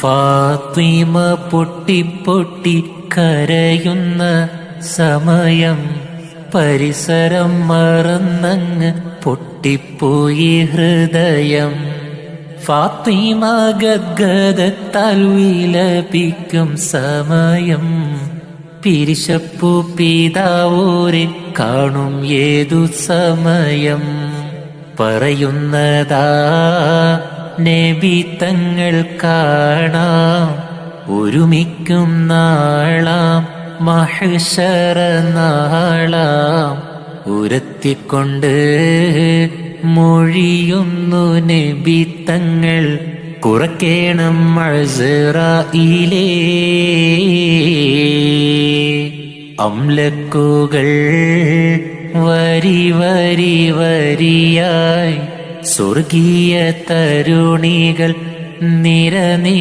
ഫാത്തിമ പൊട്ടി പൊട്ടി കരയുന്ന സമയം പരിസരം മറന്നങ്ങ് പൊട്ടിപ്പോയി ഹൃദയം. ഫാത്തിമ ഗദ്ഗദത്താൽ വിലപിക്കും സമയം. പിരിശപ്പു പിതാവോരെ കാണും ഏതു സമയം. പറയുന്നതാ നബി തങ്ങൾ കാണാം. ഒരുമിക്കും നാളാം. മഹിഷറ നാളാം. ഉരത്തിക്കൊണ്ട് മൊഴിയുന്നു നബി തങ്ങൾ. കുറക്കേണം മഴറായിലേ അംലക്കുകൾ വരി വരി വരിയായി സ്വർഗീയ തരുണികൾ നിരനി